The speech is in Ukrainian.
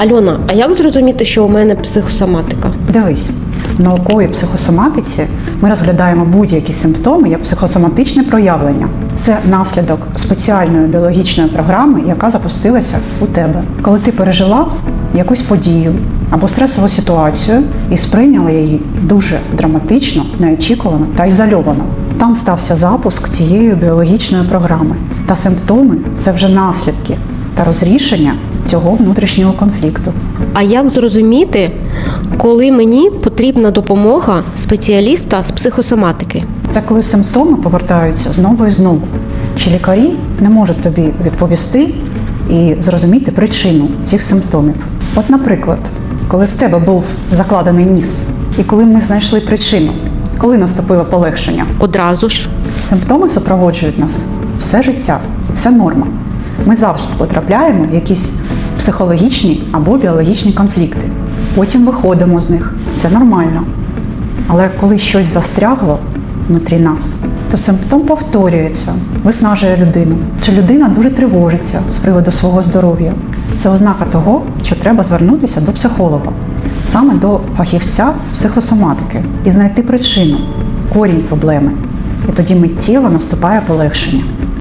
Альона, а як зрозуміти, що у мене психосоматика? Дивись, в науковій психосоматиці ми розглядаємо будь-які симптоми як психосоматичне проявлення. Це наслідок спеціальної біологічної програми, яка запустилася у тебе. Коли ти пережила якусь подію або стресову ситуацію і сприйняла її дуже драматично, неочікувано та ізольовано. Там стався запуск цієї біологічної програми. Та симптоми це вже наслідки та розрішення цього внутрішнього конфлікту. А як зрозуміти, коли мені потрібна допомога спеціаліста з психосоматики? Це коли симптоми повертаються знову і знову. Чи лікарі не можуть тобі відповісти і зрозуміти причину цих симптомів. От, наприклад, коли в тебе був закладений ніс, і коли ми знайшли причину, коли наступило полегшення, Одразу ж. симптоми супроводжують нас все життя, і це норма. Ми завжди потрапляємо в якісь психологічні або біологічні конфлікти. Потім виходимо з них. Це нормально. Але коли щось застрягло внутрі нас, то симптом повторюється, виснажує людину. Чи людина дуже тривожиться з приводу свого здоров'я? Це ознака того, що треба звернутися до психолога, саме до фахівця з психосоматики, і знайти причину, корінь проблеми. І тоді миттєво наступає полегшення.